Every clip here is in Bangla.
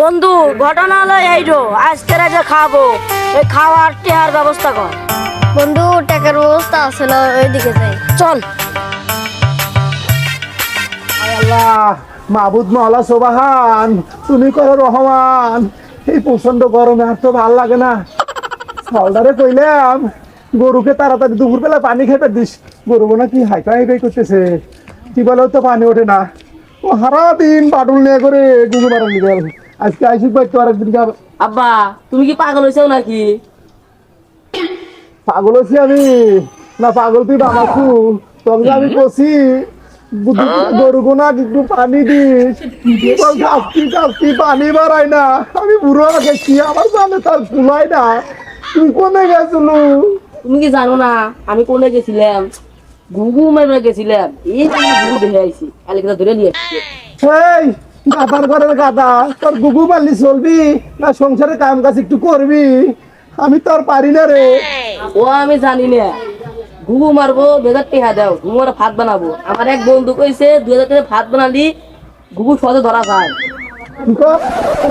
বন্ধু ঘটনা হলো এইটো আজকে রাতে খাব এই খাওয়ার টেহার ব্যবস্থা কর। বন্ধু টাকার ব্যবস্থা আছে না ওইদিকে যাই। চল। আল্লাহ মাহবুদ মহলা সোবাহান তুমি করো রহমান। এই প্রচণ্ড গরমে আর তো ভালো লাগে না। ফলদারে কইলাম গরুকে তাড়াতাড়ি দুপুর বেলা পানি খেতে দিস। গরু না কি হাইকা হাইকাই করতেছে। কি বলেও তো পানি ওঠে না। ও সারা দিন বাটুল নিয়ে করে গুগু মারা গেল। আজকে আইসি পাইতো আরেকদিন যাবে। আব্বা তুমি কি পাগল হয়েছো নাকি? পাগল হচ্ছি আমি? না পাগল তুই বাবাকু তবে আমি কষি গরু গোনা একটু পানি দিস। কাস্তি কাস্তি পানি বাড়াই না। আমি বুড়ো গেছি আমার জানে তার কুলাই না। তুই কোনে গেছিল? তুমি কি জানো না আমি কোনে গেছিলাম? ঘুঘু মেরে গেছিলাম। এই ঘুঘু দেখে আইছি কালকে ধরে নিয়ে এই গাদার ঘরের গাদা তোর গুগু পারলি চলবি না সংসারে কাম কাজ একটু করবি? আমি তোর পারি না রে। ও, আমি জানি না। গুগু মারবো দু হাজার টাকা দাও মারা ভাত বানাবো। আমার এক বন্ধু কইছে দু হাজার টাকা ভাত বানালি ঘুঘু সহজে ধরা যায়।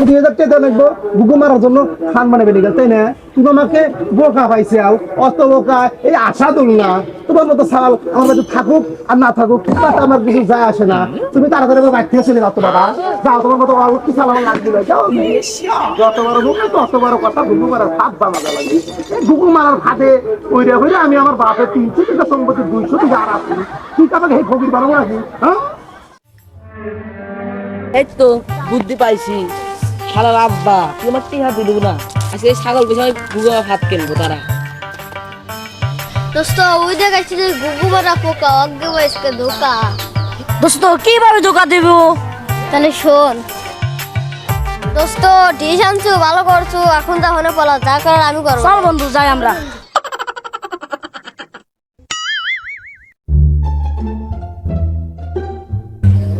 দুই হাজার টাকা লাগবো মারার জন্য খান মানে বেরিয়ে গেল তাই বোকা পাইছে আও বোকা, এই আশা দুল না। তোমার মতো সাল, আমার থাকুক আর না থাকুক, তাতে আমার আসে না। তুমি তাড়াতাড়ি কি সাল আমার যত বড় মুখ তত বড় কথা গুগু মারার ভাত বানাতে লাগে। গুগু মারার ভাতে ওইটা হইলে আমি আমার বাপের তিনশো টাকা সম্পত্তি দুইশো টাকা আর আছি। ঠিক আমাকে এই ফকির বানাবো নাকি হ্যাঁ? এই তো। বুদ্ধি পাইছি। শালার আব্বা তুই আমার টিহা দিলু না। আজকে ছাগল ঘুঘু আমার ভাত কিনবো তারা দোস্ত ওই দেখাচ্ছি যে গুগু মারা পোকা অজ্ঞে বয়স্কে ধোকা। দোস্ত কীভাবে ধোকা দিব? তাহলে শোন। দোস্ত ডিশ আনছো ভালো করছ এখন তাহলে বলা যা করার আমি করব। চল বন্ধু যাই আমরা।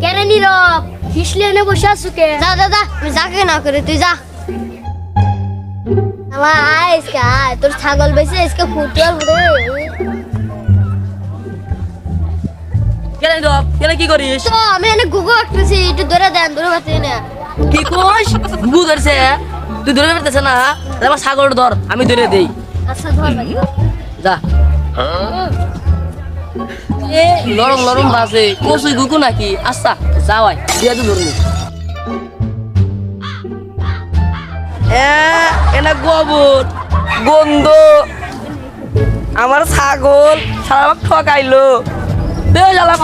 কেন নীরব হিসলে এনে বসে আছো কে? যা যা যা আমি যাকে না করে তুই যা। আমার আয় আজকে আয়। তোর ছাগল বেশি আজকে ফুটবল রে। কেন রব কেন কি করিস? তো আমি এনে গুগু আঁকতেছি একটু ধরে দেন ধরে পাচ্ছি না কি কোস ঘুঘু ধরছে। তুই ধরে না। আমার ছাগল ধর আমি ধরে দেই। আচ্ছা ধর ভাই। যা। এ লরম লরম বাজে। কসুই গুকু নাকি? আচ্ছা যাওয়াই। দিয়া তো ধরুন এনা গোবর, গন্ধ। আমার ছাগল সারা ঠকাইলো। দে জ্বালা